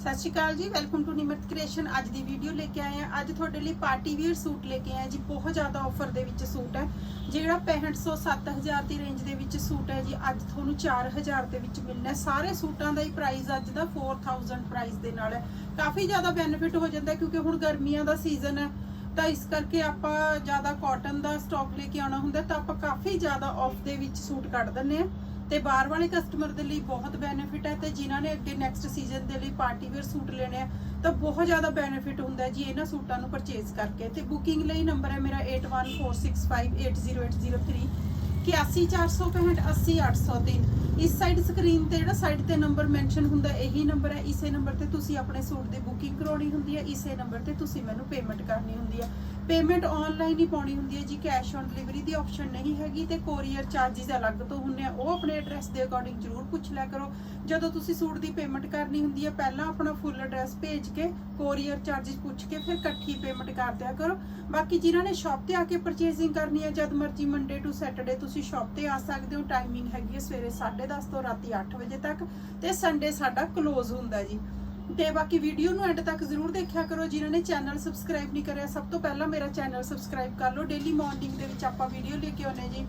ਸਤਿ ਸ਼੍ਰੀ ਅਕਾਲ ਜੀ welcome to Nimrat creation ਅੱਜ ਦੀ ਵੀਡੀਓ ਲੈ ਕੇ ਆਏ ਆ ਅੱਜ ਤੁਹਾਡੇ ਲਈ ਪਾਰਟੀ ਵੀਅਰ ਸੂਟ ਲੈ ਕੇ ਆਏ ਜੀ। ਬਹੁਤ ਜ਼ਿਆਦਾ ਆਫਰ ਦੇ ਵਿੱਚ ਸੂਟ ਹੈ। ਜਿਹੜਾ 6500 7000 ਦੀ ਰੇਂਜ ਦੇ ਵਿੱਚ ਸੂਟ ਹੈ ਜੀ, ਅੱਜ ਤੁਹਾਨੂੰ 4000 ਦੇ ਵਿੱਚ ਮਿਲਣਾ ਸਾਰੇ ਸੂਟਾਂ ਦਾ ਹੀ ਪ੍ਰਾਈਸ ਅੱਜ ਦਾ 4000 ਪ੍ਰਾਈਸ ਦੇ ਨਾਲ ਹੈ। ਕਾਫੀ ਜ਼ਿਆਦਾ ਬੈਨੀਫਿਟ ਹੋ ਜਾਂਦਾ ਕਿਉਂਕਿ ਹੁਣ ਗਰਮੀਆਂ ਦਾ ਸੀਜ਼ਨ ਹੈ। ਤਾਂ ਇਸ ਕਰਕੇ ਆਪਾਂ ਜ਼ਿਆਦਾ ਕਾਟਨ ਦਾ ਸਟਾਕ ਲੈ ਕੇ ਆਉਣਾ ਹੁੰਦਾ ਤਾਂ ਆਪਾਂ ਕਾਫੀ ਜ਼ਿਆਦਾ ਆਫ ਦੇ ਵਿੱਚ ਸੂਟ ਕੱਢ ਦਿੰਨੇ ਆ ਤੇ ਬਾਹਰ ਵਾਲੇ ਕਸਟਮਰ ਦੇ ਲਈ ਬਹੁਤ ਬੈਨੀਫਿਟ ਹੈ ਤੇ ਜਿਨ੍ਹਾਂ ਨੇ ਅੱਗੇ ਨੈਕਸਟ ਸੀਜ਼ਨ ਦੇ ਲਈ ਪਾਰਟੀ ਵੇਅਰ ਸੂਟ ਲੈਣੇ ਆ, ਤਾਂ ਬਹੁਤ ਜ਼ਿਆਦਾ ਬੈਨੀਫਿਟ ਹੁੰਦਾ ਹੈ ਜੀ ਇਹਨਾਂ ਸੂਟਾਂ ਨੂੰ ਪਰਚੇਜ਼ ਕਰਕੇ। ਤੇ ਬੁਕਿੰਗ ਲਈ ਨੰਬਰ ਹੈ ਮੇਰਾ 8146580803 81465 80803 ਇਸ ਸਾਈਡ ਸਕਰੀਨ ਤੇ ਜਿਹੜਾ ਸਾਈਡ ਤੇ ਨੰਬਰ ਮੈਂਸ਼ਨ ਹੁੰਦਾ, ਇਹੀ ਨੰਬਰ ਹੈ। ਇਸੇ ਨੰਬਰ ਤੇ ਤੁਸੀਂ ਆਪਣੇ ਸੂਟ ਦੀ ਬੁਕਿੰਗ ਕਰਾਉਣੀ ਹੁੰਦੀ ਹੈ, ਇਸੇ ਨੰਬਰ ਤੇ ਤੁਸੀਂ ਮੈਨੂੰ ਪੇਮੈਂਟ ਕਰਨੀ ਹੁੰਦੀ ਹੈ। ਪੇਮੈਂਟ ਆਨਲਾਈਨ ਹੀ ਪਾਉਣੀ ਹੁੰਦੀ ਹੈ ਜੀ ਕੈਸ਼ ਔਨ ਡਿਲੀਵਰੀ ਦੀ ਆਪਸ਼ਨ ਨਹੀਂ ਹੈਗੀ ਤੇ ਕੋਰੀਅਰ ਚਾਰजेस ਅਲੱਗ ਤੋਂ ਹੁੰਦੇ ਆ, ਉਹ ਆਪਣੇ ਐਡਰੈਸ ਦੇ ਅਕੋਰਡਿੰਗ ਜ਼ਰੂਰ ਪੁੱਛ ਲਿਆ ਕਰੋ। ਜਦੋਂ ਤੁਸੀਂ ਸੂਟ ਦੀ ਪੇਮੈਂਟ ਕਰਨੀ ਹੁੰਦੀ ਹੈ, ਪਹਿਲਾਂ ਆਪਣਾ ਫੁੱਲ ਐਡਰੈਸ ਭੇਜ ਕੇ ਕੋਰੀਅਰ ਚਾਰजेस ਪੁੱਛ ਕੇ ਫਿਰ ਇਕੱਠੀ ਪੇਮੈਂਟ ਕਰ ਦਿਆ ਕਰੋ। ਬਾਕੀ ਜਿਨ੍ਹਾਂ ਨੇ ਸ਼ਾਪ ਤੇ ਆ ਕੇ ਪਰਚੇਸਿੰਗ ਕਰਨੀ ਹੈ, ਜਦ ਮਰਜ਼ੀ ਮੰਡੇ ਟੂ ਸੈਟਰਡੇ ਤੁਸੀਂ ਸ਼ਾਪ ਤੇ ਆ ਸਕਦੇ ਹੋ। ਟਾਈਮਿੰਗ ਹੈਗੀ ਹੈ ਸਵੇਰੇ 10:30 ਤੋਂ ਰਾਤੀ 8 ਵਜੇ ਤੱਕ ਤੇ ਸੰਡੇ ਸਾਡਾ ਕਲੋਜ਼ ਹੁੰਦਾ ਜੀ। ਤੇ ਬਾਕੀ ਵੀਡੀਓ ਨੂੰ ਐਂਡ ਤੱਕ ਜ਼ਰੂਰ ਦੇਖਿਆ ਕਰੋ, ਜਿਨ੍ਹਾਂ ਨੇ ਚੈਨਲ ਸਬਸਕ੍ਰਾਈਬ ਨਹੀਂ ਕਰਿਆ, ਸਭ ਤੋਂ ਪਹਿਲਾਂ ਮੇਰਾ ਚੈਨਲ ਸਬਸਕ੍ਰਾਈਬ ਕਰ ਲਓ। ਡੇਲੀ ਮਾਰਨਿੰਗ ਦੇ ਵਿੱਚ ਆਪਾਂ ਵੀਡੀਓ ਲੈ ਕੇ ਆਉਨੇ ਜੀ।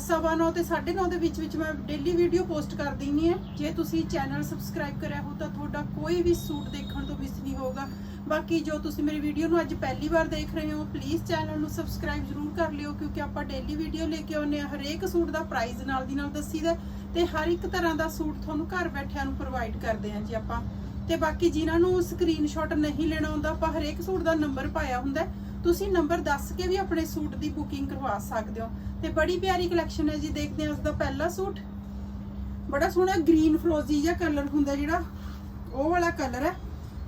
ਸਵਾ ਨੌ ਤੇ 9:30 ਦੇ ਵਿੱਚ ਵਿੱਚ ਮੈਂ ਡੇਲੀ ਵੀਡੀਓ ਪੋਸਟ ਕਰ ਦਿੰਨੀ ਹੈ। ਜੇ ਤੁਸੀਂ ਚੈਨਲ ਸਬਸਕ੍ਰਾਈਬ ਕਰਿਆ ਹੋ ਤਾਂ ਤੁਹਾਡਾ ਕੋਈ ਵੀ ਸੂਟ ਦੇਖਣ ਤੋਂ ਮਿਸ ਨਹੀਂ ਹੋਊਗਾ। ਬਾਕੀ ਜੋ ਤੁਸੀਂ ਮੇਰੀ ਵੀਡੀਓ ਨੂੰ ਅੱਜ ਪਹਿਲੀ ਵਾਰ ਦੇਖ ਰਹੇ ਹੋ ਪਲੀਜ਼ ਚੈਨਲ ਨੂੰ ਸਬਸਕ੍ਰਾਈਬ ਜ਼ਰੂਰ ਕਰ ਲਿਓ, ਕਿਉਂਕਿ ਆਪਾਂ ਡੇਲੀ ਵੀਡੀਓ ਲੈ ਕੇ ਆਉਂਦੇ ਆ ਹਰੇਕ ਸੂਟ ਦਾ ਪ੍ਰਾਈਸ ਨਾਲ ਦੀ ਨਾਲ ਦੱਸੀਦਾ ਤੇ ਹਰ ਇੱਕ ਤਰ੍ਹਾਂ ਦਾ ਸੂਟ ਤੁਹਾਨੂੰ ਘਰ ਬੈਠਿਆਂ ਨੂੰ ਪ੍ਰੋਵਾਈਡ ਕਰਦੇ ਹਾਂ ਜੀ ਆਪਾਂ। ਤੇ ਬਾਕੀ ਜਿਨ੍ਹਾਂ ਨੂੰ ਸਕਰੀਨਸ਼ਾਟ ਨਹੀਂ ਲੈਣਾ ਹੁੰਦਾ ਆਪਾਂ ਹਰੇਕ ਸੂਟ ਦਾ ਨੰਬਰ ਪਾਇਆ ਹੁੰਦਾ ਤੁਸੀਂ ਨੰਬਰ ਦੱਸ ਕੇ ਵੀ ਆਪਣੇ ਸੂਟ ਦੀ ਬੁਕਿੰਗ ਕਰਵਾ ਸਕਦੇ ਹੋ। ਤੇ ਬੜੀ ਪਿਆਰੀ ਕਲੈਕਸ਼ਨ ਹੈ ਜੀ, ਦੇਖਦੇ ਹਾਂ ਉਸ ਦਾ ਪਹਿਲਾ ਸੂਟ। ਬੜਾ ਸੋਹਣਾ ਗ੍ਰੀਨ ਫਲੋਜ਼ੀ ਜਿਹਾ ਕਲਰ ਹੁੰਦਾ ਜਿਹੜਾ, ਉਹ ਵਾਲਾ ਕਲਰ ਹੈ।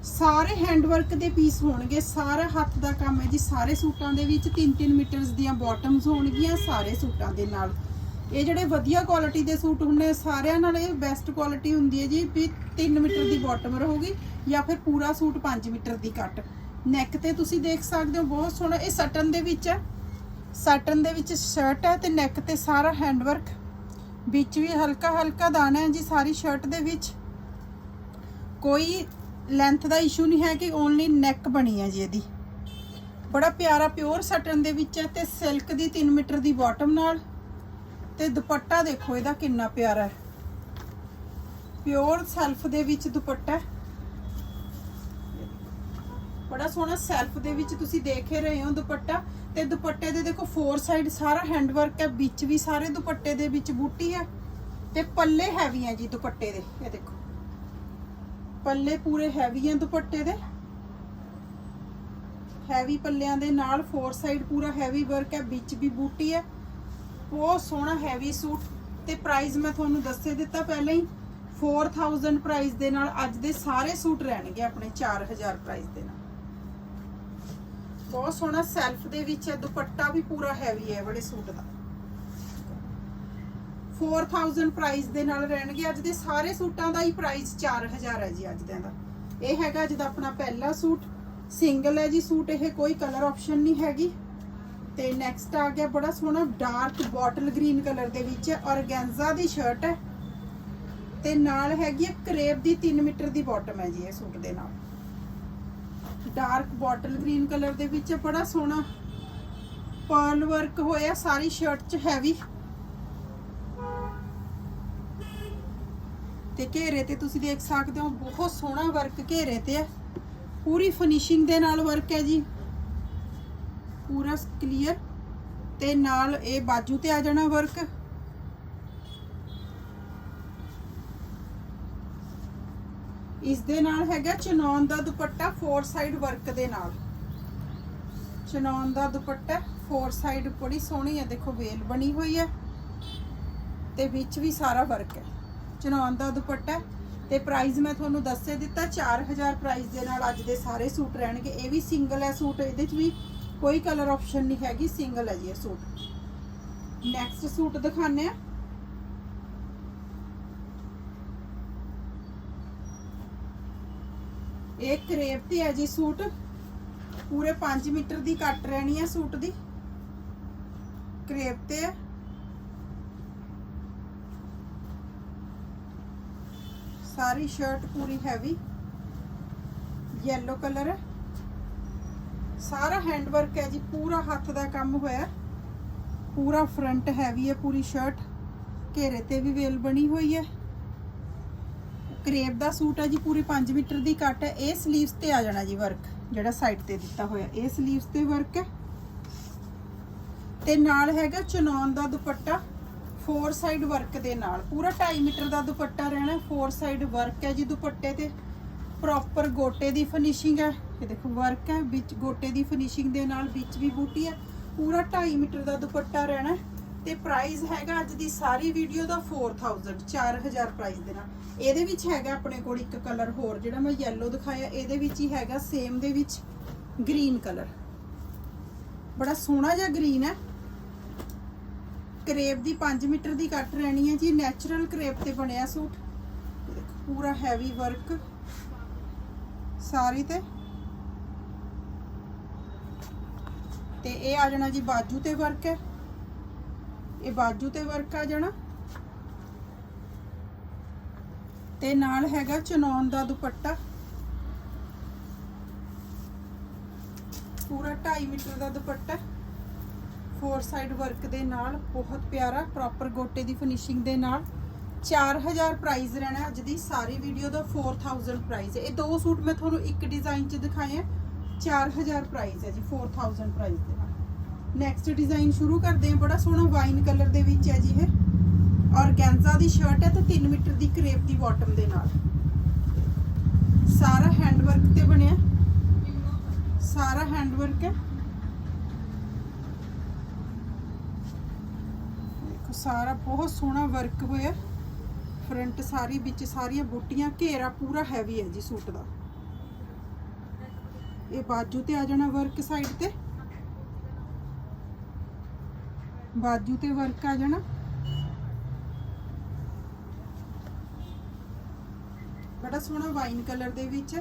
ਸਾਰੇ ਹੈਂਡਵਰਕ ਦੇ ਪੀਸ ਹੋਣਗੇ, ਸਾਰਾ ਹੱਥ ਦਾ ਕੰਮ ਹੈ ਜੀ। ਸਾਰੇ ਸੂਟਾਂ ਦੇ ਵਿੱਚ 3-3 ਮੀਟਰਸ ਦੀਆਂ ਬਾਟਮਸ ਹੋਣਗੀਆਂ, ਸਾਰੇ ਸੂਟਾਂ ਦੇ ਨਾਲ। ਇਹ ਜਿਹੜੇ ਵਧੀਆ ਕੁਆਲਿਟੀ ਦੇ ਸੂਟ ਹੁੰਦੇ ਆ, ਸਾਰਿਆਂ ਨਾਲ ਇਹ ਬੈਸਟ ਕੁਆਲਿਟੀ ਹੁੰਦੀ ਹੈ ਜੀ ਵੀ 3 ਮੀਟਰ ਦੀ ਬਾਟਮ ਰਹੂਗੀ ਜਾਂ ਫਿਰ ਪੂਰਾ ਸੂਟ 5 ਮੀਟਰ ਦੀ ਕੱਟ ਨੈਕ ਤੇ ਤੁਸੀਂ ਦੇਖ ਸਕਦੇ ਹੋ ਬਹੁਤ ਸੋਹਣਾ ਇਹ ਸਟਨ ਦੇ ਵਿੱਚ ਹੈ। ਸਟਨ ਦੇ ਵਿੱਚ ਸ਼ਰਟ ਹੈ ਤੇ ਨੈਕ ਤੇ ਸਾਰਾ ਹੈਂਡਵਰਕ ਵਿੱਚ ਵੀ ਹਲਕਾ ਹਲਕਾ ਦਾਣਾ ਹੈ ਜੀ ਸਾਰੀ ਸ਼ਰਟ ਦੇ ਵਿੱਚ। ਕੋਈ ਲੈਂਥ ਦਾ ਇਸ਼ੂ ਨਹੀਂ ਹੈ ਕਿ ਓਨਲੀ ਨੈਕ ਬਣੀ ਹੈ ਜੀ ਇਹਦੀ। ਬੜਾ ਪਿਆਰਾ ਪਿਓਰ ਸਟਨ ਦੇ ਵਿੱਚ ਹੈ ਤੇ ਸਿਲਕ ਦੀ 3 ਮੀਟਰ ਦੀ ਬਾਟਮ ਨਾਲ। ਤੇ ਦੁਪੱਟਾ ਦੇਖੋ, ਇਹਦਾ ਕਿੰਨਾ ਪਿਆਰਾ ਹੈ। ਪਿਓਰ ਸੈਲਫ ਦੇ ਵਿੱਚ ਦੁਪੱਟਾ ਹੈ। ਬੜਾ ਸੋਹਣਾ ਸੈਲਫ ਦੇ ਵਿੱਚ ਤੁਸੀਂ ਦੇਖ ਹੀ ਰਹੇ ਹੋ ਦੁਪੱਟਾ। ਤੇ ਦੁਪੱਟੇ ਦੇ ਦੇਖੋ ਫੋਰ ਸਾਈਡ ਸਾਰਾ ਹੈਂਡ ਵਰਕ ਹੈ, ਵਿੱਚ ਵੀ ਸਾਰੇ ਦੁਪੱਟੇ ਦੇ ਵਿੱਚ ਬੂਟੀ ਹੈ। ਤੇ ਪੱਲੇ ਹੈਵੀ ਹੈ ਜੀ ਦੁਪੱਟੇ ਦੇ, ਇਹ ਦੇਖੋ। ਪੱਲੇ ਪੂਰੇ ਹੈਵੀ ਹੈ ਦੁਪੱਟੇ ਦੇ। ਹੈਵੀ ਪੱਲਿਆਂ ਦੇ ਨਾਲ ਫੋਰ ਸਾਈਡ ਪੂਰਾ ਹੈਵੀ ਵਰਕ ਹੈ, ਵਿੱਚ ਵੀ ਬੂਟੀ ਹੈ। ਬਹੁਤ ਸੋਹਣਾ ਹੈਵੀ ਸੂਟ ਤੇ ਪ੍ਰਾਈਸ ਮੈਂ ਤੁਹਾਨੂੰ ਦੱਸੇ ਦਿੱਤਾ ਪਹਿਲਾਂ ਹੀ। 4000 ਪ੍ਰਾਈਸ ਦੇ ਨਾਲ ਅੱਜ ਦੇ ਸਾਰੇ ਸੂਟ ਰਹਿਣਗੇ ਆਪਣੇ 4000 ਪ੍ਰਾਈਸ ਦੇ ਨਾਲ। ਬਹੁਤ ਸੋਹਣਾ ਸੈਲਫ ਦੇ ਵਿੱਚ ਹੈ, ਦੁਪੱਟਾ ਵੀ ਪੂਰਾ ਹੈਵੀ ਹੈ ਬੜੇ ਸੂਟ ਦਾ। 4000 ਪ੍ਰਾਈਸ ਦੇ ਨਾਲ ਰਹਿਣਗੇ, ਅੱਜ ਦੇ ਸਾਰੇ ਸੂਟਾਂ ਦਾ ਹੀ ਪ੍ਰਾਈਸ 4000 ਹੈ ਜੀ ਅੱਜ ਦਿਆਂ ਦਾ। ਇਹ ਹੈਗਾ ਅੱਜ ਦਾ ਆਪਣਾ ਪਹਿਲਾ ਸੂਟ ਸਿੰਗਲ ਹੈ ਜੀ ਸੂਟ ਇਹ ਕੋਈ ਕਲਰ ਆਪਸ਼ਨ ਨਹੀਂ ਹੈਗੀ। ਤੇ ਨੈਕਸਟ ਆ ਗਿਆ ਬੜਾ ਸੋਹਣਾ ਡਾਰਕ ਬੋਟਲ ਗ੍ਰੀਨ ਕਲਰ ਦੇ ਵਿੱਚ ਔਰਗੈਂਜ਼ਾ ਦੀ ਸ਼ਰਟ ਹੈ। ਤੇ ਨਾਲ ਹੈਗੀ ਹੈ ਕਰੇਪ ਦੀ 3 ਮੀਟਰ ਦੀ ਬਾਟਮ ਹੈ ਜੀ ਇਹ ਸੂਟ ਦੇ ਨਾਲ। ਡਾਰਕ ਬੋਟਲ ਗ੍ਰੀਨ ਕਲਰ ਦੇ ਵਿੱਚ ਬੜਾ ਸੋਹਣਾ ਪਰਲ ਵਰਕ ਹੋਇਆ, ਸਾਰੀ ਸ਼ਰਟ 'ਚ ਹੈਵੀ ਤੇ ਘੇਰੇ ਤੇ ਤੁਸੀਂ ਦੇਖ ਸਕਦੇ ਹੋ, ਬਹੁਤ ਸੋਹਣਾ ਵਰਕ ਘੇਰੇ ਤੇ ਹੈ। ਪੂਰੀ ਫਿਨਿਸ਼ਿੰਗ ਦੇ ਨਾਲ ਵਰਕ ਹੈ ਜੀ। ਪੂਰਾ ਕਲੀਅਰ ਤੇ ਨਾਲ ਇਹ ਬਾਜੂ ਤੇ ਆ ਜਾਣਾ ਵਰਕ ਇਸ ਦੇ ਨਾਲ ਹੈਗਾ ਚਨੌਨ ਦਾ ਦੁਪੱਟਾ ਫੋਰ ਸਾਈਡ ਵਰਕ ਦੇ ਨਾਲ। ਚਨੌਨ ਦਾ ਦੁਪੱਟਾ ਫੋਰ ਸਾਈਡ ਬੜੀ ਸੋਹਣੀ ਹੈ, ਦੇਖੋ ਵੇਲ ਬਣੀ ਹੋਈ ਹੈ ਤੇ ਵਿੱਚ ਵੀ ਸਾਰਾ ਵਰਕ ਹੈ। ਚਨੌਨ ਦਾ ਦੁਪੱਟਾ ਹੈ ਤੇ ਪ੍ਰਾਈਸ ਮੈਂ ਤੁਹਾਨੂੰ ਦੱਸੇ ਦਿੱਤਾ 4000 ਪ੍ਰਾਈਸ ਦੇ ਨਾਲ ਅੱਜ ਦੇ ਸਾਰੇ ਸੂਟ ਰਹਿਣਗੇ। ਇਹ ਵੀ ਸਿੰਗਲ ਹੈ ਸੂਟ, ਇਹਦੇ 'ਚ ਵੀ ਕੋਈ ਕਲਰ ਆਪਸ਼ਨ ਨਹੀਂ ਹੈਗੀ ਸਿੰਗਲ ਹੈ ਜੀ ਇਹ ਸੂਟ ਨੈਕਸਟ ਸੂਟ ਦਿਖਾਣੇ ਆ ਇਹ ਕਰੇਪ ਤੇ ਹੈ ਜੀ ਸੂਟ ਪੂਰੇ 5 ਮੀਟਰ ਦੀ ਕੱਟ ਰਹਿਣੀ ਹੈ ਸੂਟ ਦੀ ਕਰੇਪ ਤੇ ਹੈ ਸਾਰੀ ਸ਼ਰਟ ਪੂਰੀ ਹੈਵੀ ਯੈਲੋ ਕਲਰ ਹੈ ਸਾਰਾ ਹੈਂਡ ਵਰਕ ਹੈ ਜੀ, ਪੂਰਾ ਹੱਥ ਦਾ ਕੰਮ ਹੋਇਆ। ਪੂਰਾ ਫਰੰਟ ਹੈਵੀ ਹੈ, ਪੂਰੀ ਸ਼ਰਟ ਘੇਰੇ ਤੇ ਵੀ ਵੇਲ ਬਣੀ ਹੋਈ ਹੈ। ਕਰੇਪ ਦਾ ਸੂਟ ਹੈ ਜੀ, ਪੂਰੀ 5 ਮੀਟਰ ਦੀ ਕੱਟ ਹੈ। ਇਹ 슬ੀਵਸ ਤੇ ਆ ਜਾਣਾ ਜੀ ਵਰਕ ਜਿਹੜਾ ਸਾਈਡ ਤੇ ਦਿੱਤਾ ਹੋਇਆ। ਇਹ 슬ੀਵਸ ਤੇ ਵਰਕ ਹੈ। ਤੇ ਨਾਲ ਹੈਗਾ ਚਨੌਨ ਦਾ ਦੁਪੱਟਾ ਫੋਰ ਸਾਈਡ ਵਰਕ ਦੇ ਨਾਲ। ਪੂਰਾ 2.5 ਮੀਟਰ ਦਾ ਦੁਪੱਟਾ ਰਹਿਣਾ ਫੋਰ ਸਾਈਡ ਵਰਕ ਹੈ ਜੀ ਦੁਪੱਟੇ ਤੇ। ਪ੍ਰੋਪਰ ਗੋਟੇ ਦੀ ਫਿਨਿਸ਼ਿੰਗ ਹੈ। ਇਹ ਦੇਖੋ ਵਰਕ ਹੈ, ਵਿੱਚ ਗੋਟੇ ਦੀ ਫਿਨਿਸ਼ਿੰਗ ਦੇ ਨਾਲ ਵਿੱਚ ਵੀ ਬੂਟੀ ਹੈ, ਪੂਰਾ 2.5 ਮੀਟਰ ਦਾ ਦੁਪੱਟਾ ਰਹਿਣਾ ਤੇ ਪ੍ਰਾਈਸ ਹੈਗਾ ਅੱਜ ਦੀ ਸਾਰੀ ਵੀਡੀਓ ਦਾ 4000 4000 ਪ੍ਰਾਈਸ ਦੇ ਨਾਲ ਇਹਦੇ ਵਿੱਚ ਹੈਗਾ ਆਪਣੇ ਕੋਲ ਇੱਕ ਕਲਰ ਹੋਰ, ਜਿਹੜਾ ਮੈਂ ਯੈਲੋ ਦਿਖਾਇਆ, ਇਹਦੇ ਵਿੱਚ ਹੀ ਹੈਗਾ ਸੇਮ ਦੇ ਵਿੱਚ ਗ੍ਰੀਨ ਕਲਰ ਬੜਾ ਸੋਹਣਾ ਜਿਹਾ ਗ੍ਰੀਨ ਹੈ। ਕਰੇਪ ਦੀ 5 ਮੀਟਰ ਦੀ ਕੱਟ ਰਹਿਣੀ ਹੈ ਜੀ ਨੈਚੁਰਲ ਕਰੇਪ ਤੇ ਬਣਿਆ ਸੂਟ। ਪੂਰਾ ਹੈਵੀ ਵਰਕ ਸਾਰੀ ਤੇ ਇਹ ਆ ਜਾਣਾ ਜੀ, ਬਾਜੂ ਤੇ ਵਰਕ ਹੈ। ਇਹ ਬਾਜੂ ਤੇ ਵਰਕ ਆ ਜਾਣਾ। ਤੇ ਨਾਲ ਹੈਗਾ ਚਨੌਨ ਦਾ ਦੁਪੱਟਾ। ਪੂਰਾ 2.5 ਮੀਟਰ ਦਾ ਦੁਪੱਟਾ ਫੋਰ ਸਾਈਡ ਵਰਕ ਦੇ ਨਾਲ, ਬਹੁਤ ਪਿਆਰਾ ਪ੍ਰੋਪਰ ਗੋਟੇ ਦੀ ਫਿਨਿਸ਼ਿੰਗ ਦੇ ਨਾਲ। 4000 ਪ੍ਰਾਈਸ ਰਹਿਣਾ ਅੱਜ ਦੀ, ਸਾਰੀ ਵੀਡੀਓ ਦਾ 4000 ਪ੍ਰਾਈਸ ਹੈ। ਇਹ ਦੋ ਸੂਟ ਮੈਂ ਤੁਹਾਨੂੰ ਇੱਕ ਡਿਜ਼ਾਈਨ 'ਚ ਦਿਖਾਏ ਆ 4000 ਪ੍ਰਾਈਸ ਹੈ ਜੀ 4000 ਪ੍ਰਾਈਸ ਦੇ। ਨੈਕਸਟ ਡਿਜ਼ਾਈਨ ਸ਼ੁਰੂ ਕਰਦੇ ਹਾਂ। ਬੜਾ ਸੋਹਣਾ ਵਾਈਨ ਕਲਰ ਦੇ ਵਿੱਚ ਹੈ ਜੀ ਇਹ। ਔਰਗੈਂਜ਼ਾ ਦੀ ਸ਼ਰਟ ਹੈ ਤੇ 3 ਮੀਟਰ ਦੀ ਕਰੇਪ ਦੀ ਬਾਟਮ ਦੇ ਨਾਲ। ਸਾਰਾ ਹੈਂਡ ਵਰਕ ਤੇ ਬਣਿਆ। ਸਾਰਾ ਹੈਂਡ ਵਰਕ ਹੈ। ਦੇਖੋ, ਸਾਰਾ ਬਹੁਤ ਸੋਹਣਾ ਵਰਕ ਹੋਇਆ। ਫਰੰਟ ਸਾਰੀ ਵਿੱਚ ਸਾਰੀਆਂ ਬੂਟੀਆਂ, ਘੇਰਾ ਪੂਰਾ ਹੈਵੀ ਹੈ ਜੀ ਸੂਟ ਦਾ। ਇਹ ਬਾਜੂ ਤੇ ਆ ਜਾਣਾ ਵਰਕ ਸਾਈਡ ਤੇ। ਬਾਜੂ ਤੇ ਵਰਕ ਆ ਜਾਣਾ। ਬੜਾ ਸੋਹਣਾ ਵਾਈਨ ਕਲਰ ਦੇ ਵਿੱਚ।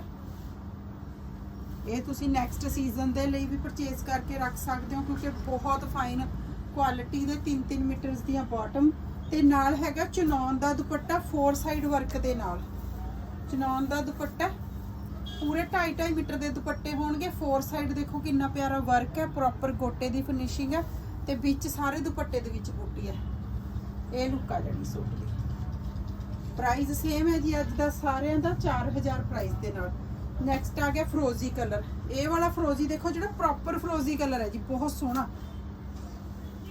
ਇਹ ਤੁਸੀਂ ਨੈਕਸਟ ਸੀਜ਼ਨ ਦੇ ਲਈ ਵੀ ਪਰਚੇਸ ਕਰਕੇ ਰੱਖ ਸਕਦੇ ਹੋ, ਕਿਉਂਕਿ ਬਹੁਤ ਫਾਈਨ ਕੁਆਲਿਟੀ ਦੇ 3-3 ਮੀਟਰਸ ਦੀਆਂ ਬਾਟਮ ਤੇ ਨਾਲ ਹੈਗਾ ਚਨੌਨ ਦਾ ਦੁਪੱਟਾ ਫੋਰ ਸਾਈਡ ਵਰਕ ਦੇ ਨਾਲ। ਚਨੌਨ ਦਾ ਦੁਪੱਟਾ, ਪੂਰੇ 2.5 ਮੀਟਰ ਦੇ ਦੁਪੱਟੇ ਹੋਣਗੇ। ਫੋਰ ਸਾਈਡ ਦੇਖੋ ਕਿੰਨਾ ਪਿਆਰਾ ਵਰਕ ਹੈ ਪ੍ਰੋਪਰ ਗੋਟੇ ਦੀ ਫਿਨਿਸ਼ਿੰਗ ਹੈ। ਤੇ ਵਿੱਚ ਸਾਰੇ ਦੁਪੱਟੇ ਦੇ ਵਿੱਚ ਬੂਟੀ ਹੈ। ਇਹ ਲੁੱਕ ਆ ਜਾਣੀ ਸੂਟ ਦੀ। ਪ੍ਰਾਈਸ ਸੇਮ ਹੈ ਜੀ ਅੱਜ ਦਾ ਸਾਰਿਆਂ ਦਾ 4000 ਪ੍ਰਾਈਸ ਦੇ ਨਾਲ। ਨੈਕਸਟ ਆ ਗਿਆ ਫਰੋਜ਼ੀ ਕਲਰ ਇਹ ਵਾਲਾ ਫਰੋਜ਼ੀ ਦੇਖੋ ਜਿਹੜਾ ਪ੍ਰੋਪਰ ਫਰੋਜ਼ੀ ਕਲਰ ਹੈ ਜੀ, ਬਹੁਤ ਸੋਹਣਾ।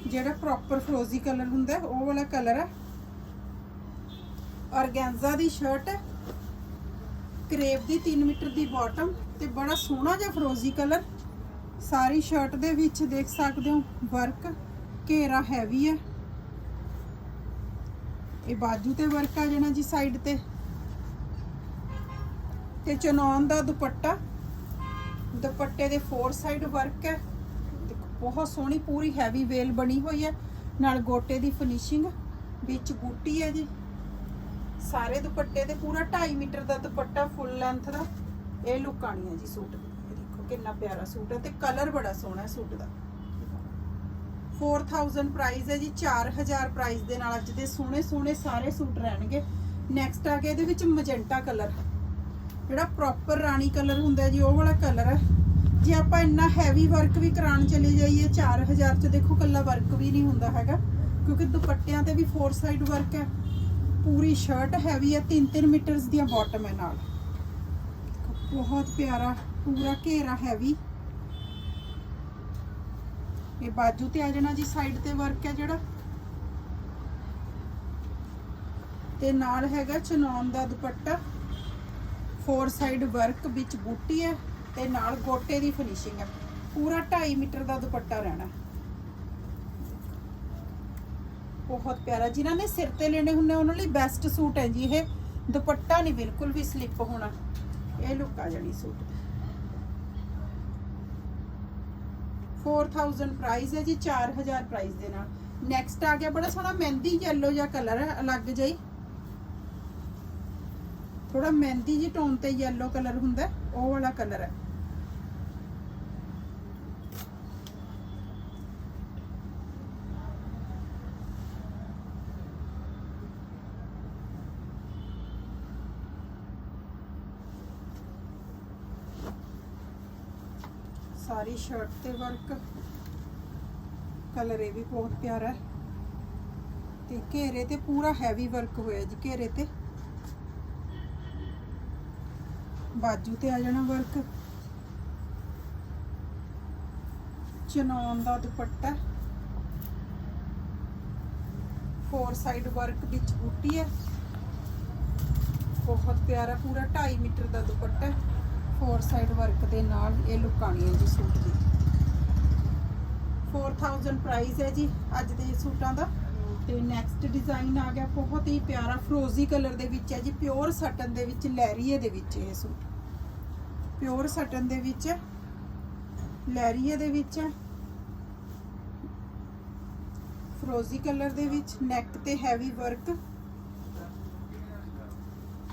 ਜਿਹੜਾ ਪ੍ਰੋਪਰ ਫਰੋਜ਼ੀ ਕਲਰ ਹੁੰਦਾ ਉਹ ਵਾਲਾ ਕਲਰ ਹੈ। ਔਰਗੈਂਜ਼ਾ ਦੀ ਸ਼ਰਟ ਹੈ। ਕਰੇਪ ਦੀ 3 ਮੀਟਰ ਦੀ ਬਾਟਮ ਤੇ ਬੜਾ ਸੋਹਣਾ ਜਿਹਾ ਫਰੋਜ਼ੀ ਕਲਰ ਸਾਰੀ ਸ਼ਰਟ ਦੇ ਵਿੱਚ ਦੇਖ ਸਕਦੇ ਹੋ ਵਰਕ ਘੇਰਾ ਹੈਵੀ ਹੈ। ਇਹ ਬਾਜੂ ਤੇ ਵਰਕ ਆ ਜਾਣਾ ਜੀ ਸਾਈਡ ਤੇ। ਤੇ ਚਨੌਨ ਦਾ ਦੁਪੱਟਾ, ਦੁਪੱਟੇ ਦੇ ਫੋਰ ਸਾਈਡ ਵਰਕ ਹੈ। ਬਹੁਤ ਸੋਹਣੀ, ਪੂਰੀ ਹੈਵੀ ਵੇਲ ਬਣੀ ਹੋਈ ਹੈ। ਨਾਲ ਗੋਟੇ ਦੀ ਫਿਨਿਸ਼ਿੰਗ ਵਿੱਚ ਬੂਟੀ ਹੈ ਜੀ। ਸਾਰੇ ਦੁਪੱਟੇ ਤੇ ਪੂਰਾ 2.5 ਮੀਟਰ ਦਾ ਦੁਪੱਟਾ ਫੁੱਲ ਲੈਂਥ ਦਾ। ਇਹ ਲੁੱਕ ਆਣੀ ਹੈ ਜੀ ਸੂਟ ਦੀ। ਕਿੰਨਾ ਪਿਆਰਾ ਸੂਟ ਹੈ ਤੇ ਕਲਰ ਬੜਾ ਸੋਹਣਾ ਹੈ ਸੂਟ ਦਾ। 4000 ਪ੍ਰਾਈਸ ਹੈ ਜੀ 4000 ਪ੍ਰਾਈਸ ਦੇ ਨਾਲ ਅੱਜ ਦੇ ਸੋਹਣੇ ਸੋਹਣੇ ਸਾਰੇ ਸੂਟ ਰਹਿਣਗੇ। ਨੈਕਸਟ ਆ ਗਿਆ ਇਹਦੇ ਵਿੱਚ ਮਜੈਂਟਾ ਕਲਰ ਜਿਹੜਾ ਪ੍ਰੋਪਰ ਰਾਣੀ ਕਲਰ ਹੁੰਦਾ ਜੀ, ਉਹ ਵਾਲਾ ਕਲਰ ਹੈ। ਜੇ ਆਪਾਂ ਇੰਨਾ ਹੈਵੀ ਵਰਕ ਵੀ ਕਰਾਉਣ ਚਲੇ ਜਾਈਏ 4000 ਚ ਦੇਖੋ ਕੱਲਾ ਵਰਕ ਵੀ ਨਹੀਂ ਹੁੰਦਾ ਹੈਗਾ, ਕਿਉਂਕਿ ਦੁਪੱਟਿਆਂ ਤੇ ਵੀ ਫੋਰ ਸਾਈਡ ਵਰਕ ਹੈ। ਪੂਰੀ ਸ਼ਰਟ ਹੈਵੀ ਹੈ 3-3 ਮੀਟਰਸ ਦੀਆਂ ਬਾਟਮ ਹੈ ਨਾਲ। ਬਹੁਤ ਪਿਆਰਾ ਪੂਰਾ ਘੇਰਾ ਹੈਵੀ। ਇਹ ਬਾਜੂ ਤੇ ਆ ਜਾਣਾ ਜੀ ਸਾਈਡ ਤੇ ਵਰਕ ਹੈ ਜਿਹੜਾ। ਤੇ ਨਾਲ ਹੈਗਾ ਚਨੌਨ ਦਾ ਦੁਪੱਟਾ। ਫੋਰ ਸਾਈਡ ਵਰਕ ਵਿੱਚ ਬੂਟੀ ਹੈ ਤੇ ਨਾਲ ਗੋਟੇ ਦੀ ਫਿਨਿਸ਼ਿੰਗ ਹੈ। ਪੂਰਾ 2.5 ਮੀਟਰ ਦਾ ਦੁਪੱਟਾ ਰਹਿਣਾ। ਬਹੁਤ ਪਿਆਰਾ। ਜਿਨ੍ਹਾਂ ਨੇ ਸਿਰ ਤੇ ਲੈਣੇ ਹੁੰਦੇ ਉਹਨਾਂ ਲਈ ਬੈਸਟ ਸੂਟ ਹੈ ਜੀ ਇਹ। ਦੁਪੱਟਾ ਨਹੀਂ, ਬਿਲਕੁਲ ਵੀ ਸਲਿੱਪ ਹੋਣਾ। ਇਹ ਲੁੱਕ ਆ ਜਾਣੀ ਸੂਟ 4000 ਪ੍ਰਾਈਸ ਹੈ ਜੀ 4000 ਪ੍ਰਾਈਸ ਦੇ ਨਾਲ। ਨੈਕਸਟ ਆ ਗਿਆ, ਬੜਾ ਸੋਹਣਾ ਮਹਿੰਦੀ yellow ਜਿਹਾ ਕਲਰ ਹੈ ਅਲੱਗ ਜਿਹਾ ਥੋੜਾ ਮਹਿੰਦੀ ਜੀ ਟੋਨ ਤੇ yellow ਕਲਰ ਹੁੰਦਾ ਉਹ ਵਾਲਾ ਕਲਰ ਹੈ। ਸਾਰੀ ਸ਼ਰਟ ਤੇ ਵਰਕ ਕਲਰ ਇਹ ਵੀ ਬਹੁਤ ਪਿਆਰਾ ਹੈ। ਤੇ ਘੇਰੇ ਤੇ ਪੂਰਾ ਹੈਵੀ ਵਰਕ ਹੋਇਆ ਜੀ ਘੇਰੇ ਤੇ। ਬਾਜੂ ਤੇ ਆ ਜਾਣਾ ਵਰਕ ਚਨੌਨ ਦਾ ਦੁਪੱਟਾ। ਫੋਰ ਸਾਈਡ ਵਰਕ ਵਿੱਚ ਬੂਟੀ ਹੈ। ਬਹੁਤ ਪਿਆਰਾ ਪੂਰਾ 2.5 ਮੀਟਰ ਦਾ ਦੁਪੱਟਾ ਹੈ। ਫੋਰ ਸਾਈਡ ਵਰਕ ਦੇ ਨਾਲ ਇਹ ਲੁਕਾਣੀ ਹੈ ਜੀ ਸੂਟ ਦੀ। 4000 ਪ੍ਰਾਈਸ ਹੈ ਜੀ ਅੱਜ ਦੇ ਸੂਟਾਂ ਦਾ। ਤੇ ਨੈਕਸਟ ਡਿਜ਼ਾਈਨ ਆ ਗਿਆ, ਬਹੁਤ ਹੀ ਪਿਆਰਾ ਫਰੋਜ਼ੀ ਕਲਰ ਦੇ ਵਿੱਚ ਹੈ ਜੀ ਪਿਓਰ ਸਟਨ ਦੇ ਵਿੱਚ ਲੈਰੀਏ ਦੇ ਵਿੱਚ ਇਹ ਸੂਟ। ਪਿਓਰ ਸਟਨ ਦੇ ਵਿੱਚ ਹੈ ਲੈਰੀਏ ਦੇ ਵਿੱਚ ਫਰੋਜ਼ੀ ਕਲਰ ਦੇ ਵਿੱਚ ਨੈਕ ਤੇ ਹੈਵੀ ਵਰਕ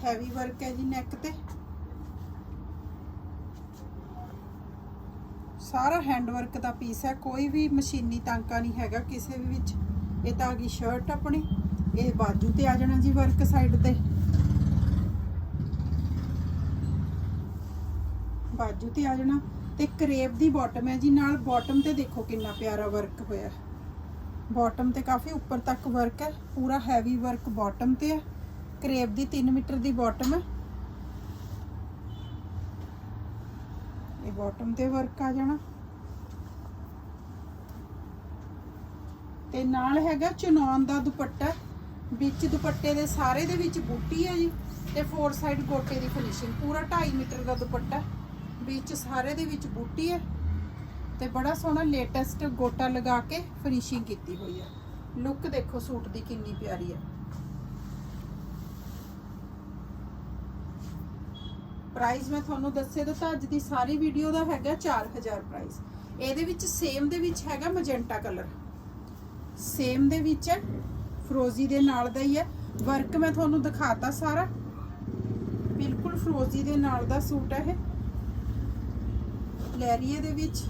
ਹੈਵੀ ਵਰਕ ਹੈ ਜੀ ਨੈਕ ਤੇ। ਸਾਰਾ ਹੈਂਡ ਵਰਕ ਦਾ ਪੀਸ ਹੈ, ਕੋਈ ਵੀ ਮਸ਼ੀਨੀ ਟਾਂਕਾ ਨਹੀਂ ਹੈਗਾ ਕਿਸੇ ਵੀ ਵਿੱਚ। ਇਹ ਤਾਂ ਆ ਗਈ ਸ਼ਰਟ ਆਪਣੀ, ਇਹ ਬਾਜੂ ਤੇ ਆ ਜਾਣਾ ਜੀ ਵਰਕ ਸਾਈਡ ਤੇ। ਬਾਜੂ ਤੇ ਆ ਜਾਣਾ ਤੇ ਕਰੇਬ ਦੀ ਬਾਟਮ ਹੈ ਜੀ, ਨਾਲ ਬਾਟਮ ਤੇ ਦੇਖੋ ਕਿੰਨਾ ਪਿਆਰਾ ਵਰਕ ਹੋਇਆ। ਬਾਟਮ ਤੇ ਕਾਫੀ ਉੱਪਰ ਤੱਕ ਵਰਕ ਹੈ, ਪੂਰਾ ਹੈਵੀ ਵਰਕ ਬਾਟਮ ਤੇ ਹੈ। ਕਰੇਬ ਦੀ 3 ਮੀਟਰ ਦੀ ਬਾਟਮ ਹੈ। ਬਾਟਮ ਤੇ ਵਰਕ ਆ ਜਾਣਾ। ਤੇ ਨਾਲ ਹੈਗਾ ਚੁਨੌਨ ਦਾ ਦੁਪੱਟਾ। ਵਿੱਚ ਦੁਪੱਟੇ ਦੇ ਸਾਰੇ ਦੇ ਵਿੱਚ ਬੂਟੀ ਹੈ ਜੀ ਤੇ ਫੋਰ ਸਾਈਡ ਗੋਟੇ ਦੀ ਫਿਨਿਸ਼ਿੰਗ ਪੂਰਾ 2.5 ਮੀਟਰ ਦਾ ਦੁਪੱਟਾ। ਵਿੱਚ ਸਾਰੇ ਦੇ ਵਿੱਚ ਬੂਟੀ ਹੈ ਤੇ ਬੜਾ ਸੋਹਣਾ ਲੇਟੈਸਟ ਗੋਟਾ ਲਗਾ ਕੇ ਫਿਨਿਸ਼ਿੰਗ ਕੀਤੀ ਹੋਈ ਹੈ ਲੁੱਕ ਦੇਖੋ ਸੂਟ ਦੀ ਕਿੰਨੀ ਪਿਆਰੀ ਹੈ ਪ੍ਰਾਈਸ ਮੈਂ ਤੁਹਾਨੂੰ ਦੱਸੇ ਦਿੱਤਾ ਅੱਜ ਦੀ ਸਾਰੀ ਵੀਡੀਓ ਦਾ ਹੈਗਾ 4000 ਪ੍ਰਾਈਸ ਇਹਦੇ ਵਿੱਚ ਸੇਮ ਦੇ ਵਿੱਚ ਹੈਗਾ ਮਜੈਂਟਾ ਕਲਰ ਸੇਮ ਦੇ ਵਿੱਚ ਹੈ ਫਰੋਜ਼ੀ ਦੇ ਨਾਲ ਦਾ ਹੀ ਹੈ। ਵਰਕ ਮੈਂ ਤੁਹਾਨੂੰ ਦਿਖਾਤਾ ਸਾਰਾ। ਬਿਲਕੁਲ ਫਰੋਜ਼ੀ ਦੇ ਨਾਲ ਦਾ ਸੂਟ ਹੈ ਇਹ। ਲੈਰੀਏ ਦੇ ਵਿੱਚ।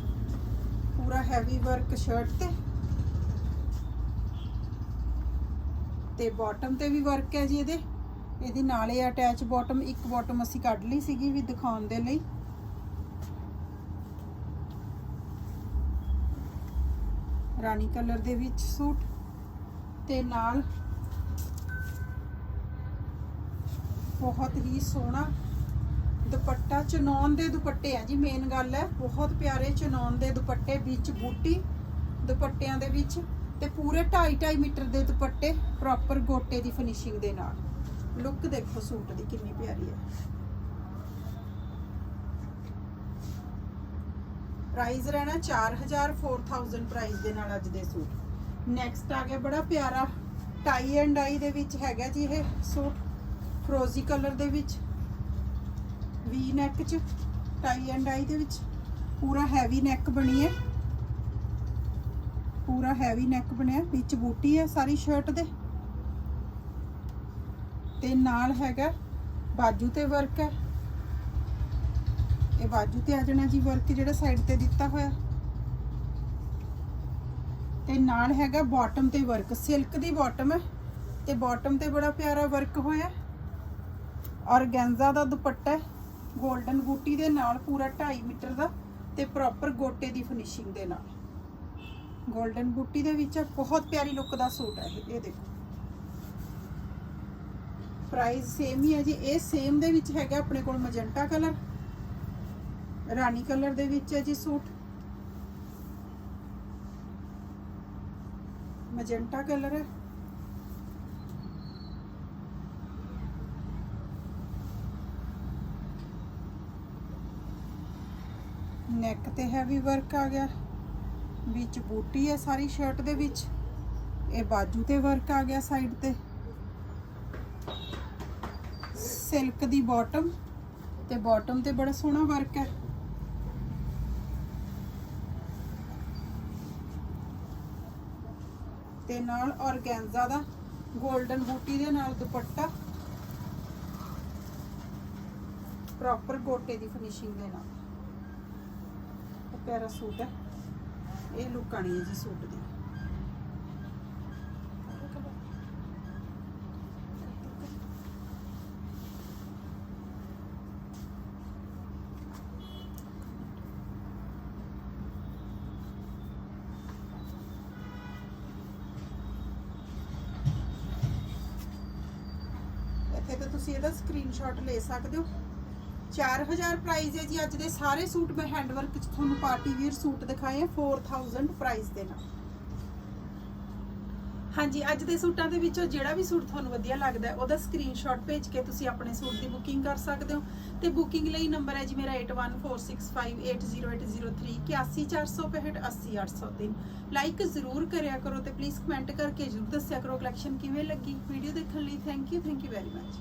ਪੂਰਾ ਹੈਵੀ ਵਰਕ ਸ਼ਰਟ ਤੇ। ਤੇ ਬਾਟਮ ਤੇ ਵੀ ਵਰਕ ਹੈ ਜੀ ਇਹਦੇ। ਇਹਦੀ ਨਾਲੇ ਅਟੈਚ ਬਾਟਮ ਇੱਕ ਬਾਟਮ ਅਸੀਂ ਕੱਢ ਲਈ ਸੀਗੀ ਵੀ ਦਿਖਾਉਣ ਦੇ ਲਈ। ਰਾਣੀ ਕਲਰ ਦੇ ਵਿੱਚ ਸੂਟ ਤੇ ਨਾਲ ਬਹੁਤ ਹੀ ਸੋਹਣਾ ਦੁਪੱਟਾ, ਚਨੌਨ ਦੇ ਦੁਪੱਟੇ ਆ ਜੀ ਮੇਨ ਗੱਲ ਹੈ। ਬਹੁਤ ਪਿਆਰੇ ਚਨੌਨ ਦੇ ਦੁਪੱਟੇ, ਵਿੱਚ ਬੂਟੀ ਦੁਪੱਟਿਆਂ ਦੇ ਵਿੱਚ ਤੇ ਪੂਰੇ 2.5 2.5 ਮੀਟਰ ਦੇ ਦੁਪੱਟੇ ਪ੍ਰੋਪਰ ਗੋਟੇ ਦੀ ਫਿਨਿਸ਼ਿੰਗ ਦੇ ਨਾਲ। ਲੁੱਕ ਦੇਖੋ ਸੂਟ ਦੀ ਕਿੰਨੀ ਪਿਆਰੀ ਹੈ। ਪ੍ਰਾਈਸ ਰਹਿਣਾ 4000 4000 ਪ੍ਰਾਈਸ ਦੇ ਨਾਲ ਅੱਜ ਦੇ ਸੂਟ। ਨੈਕਸਟ ਆ ਗਿਆ ਬੜਾ ਪਿਆਰਾ ਟਾਈ ਐਂਡ ਡਾਈ ਦੇ ਵਿੱਚ ਹੈਗਾ ਜੀ ਇਹ ਸੂਟ। ਫਰੋਜ਼ੀ ਕਲਰ ਦੇ ਵਿੱਚ ਵੀ ਨੈਕ ਚ ਟਾਈ ਐਂਡ ਡਾਈ ਦੇ ਵਿੱਚ। ਪੂਰਾ ਹੈਵੀ ਨੈਕ ਬਣੀ ਹੈ। ਪੂਰਾ ਹੈਵੀ ਨੈਕ ਬਣਿਆ, ਵਿੱਚ ਬੂਟੀ ਹੈ ਸਾਰੀ ਸ਼ਰਟ ਦੇ। ਤੇ ਨਾਲ ਹੈਗਾ ਬਾਜੂ ਤੇ ਵਰਕ ਹੈ। ਇਹ ਬਾਜੂ ਤੇ ਆ ਜਾਣਾ ਜੀ ਵਰਕ ਜਿਹੜਾ ਸਾਈਡ ਤੇ ਦਿੱਤਾ ਹੋਇਆ। ਤੇ ਨਾਲ ਹੈਗਾ ਬਾਟਮ ਤੇ ਵਰਕ ਸਿਲਕ ਦੀ ਬਾਟਮ ਹੈ। ਤੇ ਬਾਟਮ ਤੇ ਬੜਾ ਪਿਆਰਾ ਵਰਕ ਹੋਇਆ। ਔਰਗੈਂਜ਼ਾ ਦਾ ਦੁਪੱਟਾ ਹੈ 골ਡਨ ਬੂਟੀ ਦੇ ਨਾਲ ਪੂਰਾ 2.5 ਮੀਟਰ ਦਾ ਤੇ ਪ੍ਰੋਪਰ ਗੋਟੇ ਦੀ ਫਿਨਿਸ਼ਿੰਗ ਦੇ ਨਾਲ। 골ਡਨ ਬੂਟੀ ਦੇ ਵਿੱਚ ਬਹੁਤ ਪਿਆਰੀ ਲੁੱਕ ਦਾ ਸੂਟ ਹੈ ਇਹ ਦੇਖੋ। ਪ੍ਰਾਈਸ ਸੇਮ ਹੀ ਹੈ ਜੀ। ਇਹ ਸੇਮ ਦੇ ਵਿੱਚ ਹੈਗਾ ਆਪਣੇ ਕੋਲ ਮਜੈਂਟਾ ਕਲਰ ਰਾਣੀ ਕਲਰ ਦੇ ਵਿੱਚ ਹੈ ਜੀ ਸੂਟ। ਮਜੈਂਟਾ ਕਲਰ ਹੈ। ਨੈਕ ਤੇ ਹੈਵੀ ਵਰਕ ਆ ਗਿਆ। ਵਿੱਚ ਬੂਟੀ ਹੈ ਸਾਰੀ ਸ਼ਰਟ ਦੇ ਵਿੱਚ। ਇਹ ਬਾਜੂ ਤੇ ਵਰਕ ਆ ਗਿਆ ਸਾਈਡ ਤੇ। ਸਿਲਕ ਦੀ ਬਾਟਮ ਤੇ ਬਾਟਮ ਤੇ ਬੜਾ ਸੋਹਣਾ ਵਰਕ ਹੈ। ਤੇ ਨਾਲ ਔਰਗੈਂਜ਼ਾ ਦਾ 골ਡਨ ਬੂਟੀ ਦੇ ਨਾਲ ਦੁਪੱਟਾ। ਪ੍ਰੋਪਰ ਗੋਟੇ ਦੀ ਫਿਨਿਸ਼ਿੰਗ ਦੇ ਨਾਲ। ਇਹ ਪਿਆਰਾ ਸੂਟ ਹੈ। ਇਹ ਲੁੱਕ ਆਣੀ ਹੈ ਜੀ ਸੂਟ ਦੀ। ਸਕਰੀਨਸ਼ਾਟ ਲੈ ਸਕਦੇ ਹੋ। 4000 ਪ੍ਰਾਈਸ ਹੈ ਜੀ, ਅੱਜ ਦੇ ਸਾਰੇ ਸੂਟ ਮੈਂ ਹੈਂਡਵਰਕ ਚ ਤੁਹਾਨੂੰ ਪਾਰਟੀ ਵੀਅਰ ਸੂਟ ਦਿਖਾਏ ਆ 4000 ਪ੍ਰਾਈਸ ਦੇ ਨਾਲ। ਹਾਂਜੀ, ਅੱਜ ਦੇ ਸੂਟਾਂ ਦੇ ਵਿੱਚੋਂ ਜਿਹੜਾ ਵੀ ਸੂਟ ਤੁਹਾਨੂੰ ਵਧੀਆ ਲੱਗਦਾ ਉਹਦਾ ਸਕਰੀਨਸ਼ਾਟ ਭੇਜ ਕੇ ਤੁਸੀਂ ਆਪਣੇ ਸੂਟ ਦੀ ਬੁਕਿੰਗ ਕਰ ਸਕਦੇ ਹੋ। ਤੇ ਬੁਕਿੰਗ ਲਈ ਨੰਬਰ ਹੈ ਜੀ ਮੇਰਾ 8146580803 80465 ਲਾਈਕ ਜ਼ਰੂਰ ਕਰਿਆ ਕਰੋ ਤੇ ਪਲੀਜ਼ ਕਮੈਂਟ ਕਰਕੇ ਜ਼ਰੂਰ ਦੱਸਿਆ ਕਰੋ ਕਲੈਕਸ਼ਨ ਕਿਵੇਂ ਲੱਗੀ। ਵੀਡੀਓ ਦੇਖਣ ਲਈ thank you thank you very much